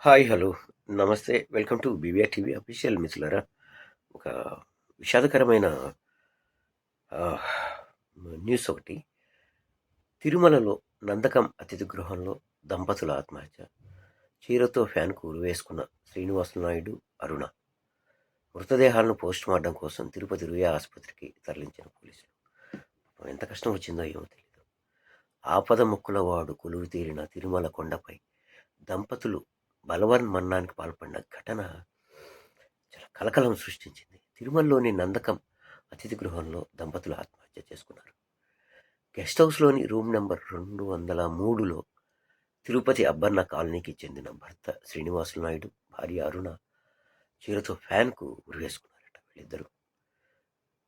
Hi hello. నమస్తే. Welcome to BVR TV official మిత్రులరా. ఒక విషాదకరమైన న్యూస్ ఒకటి. తిరుమలలో నందకం అతిథి గృహంలో దంపతుల ఆత్మహత్య. చీరతో ఫ్యాన్కు ఉరివేసుకున్న శ్రీనివాసులు నాయుడు అరుణ. మృతదేహాలను పోస్టుమార్టం కోసం తిరుపతి రుయా ఆసుపత్రికి తరలించిన పోలీసులు. ఎంత కష్టం వచ్చిందో ఏమో తెలియదు ఆపద ముక్కుల వాడు కొలువు తీరిన తిరుమల కొండపై దంపతులు బలవన్ మరణానికి పాల్పడిన ఘటన చాలా కలకలం సృష్టించింది. తిరుమలలోని నందకం అతిథి గృహంలో దంపతులు ఆత్మహత్య చేసుకున్నారు. గెస్ట్ హౌస్లోని రూమ్ నెంబర్ రెండు వందల మూడులో తిరుపతి అబ్బన్న కాలనీకి చెందిన భర్త శ్రీనివాసులు నాయుడు భార్య అరుణ చీరతో ఫ్యాన్కు ఉరివేసుకున్నారట వీళ్ళిద్దరూ.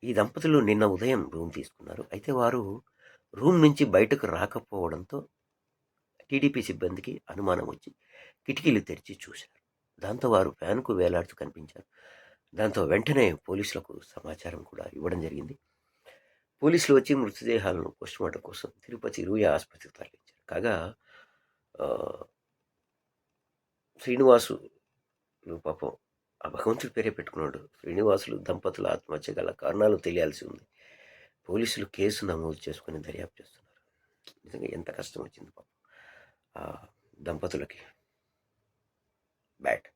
ఈ దంపతులు నిన్న ఉదయం రూమ్ తీసుకున్నారు. అయితే వారు రూమ్ నుంచి బయటకు రాకపోవడంతో టీడీపీ సిబ్బందికి అనుమానం వచ్చి కిటికీలు తెరిచి చూశారు. దాంతో వారు ఫ్యాన్కు వేలాడుతూ కనిపించారు. దాంతో వెంటనే పోలీసులకు సమాచారం కూడా ఇవ్వడం జరిగింది. పోలీసులు వచ్చి మృతదేహాలను పోస్టుమార్టం కోసం తిరుపతి రూయ ఆసుపత్రికి తరలించారు. కాగా శ్రీనివాసు పాపం ఆ భగవంతుడి పేరే పెట్టుకున్నాడు. శ్రీనివాసులు దంపతుల ఆత్మహత్య గల కారణాలు తెలియాల్సి ఉంది. పోలీసులు కేసు నమోదు చేసుకుని దర్యాప్తు చేస్తున్నారు. నిజంగా ఎంత కష్టం వచ్చింది పాపం. దంపతులకి. బ్యాడ్.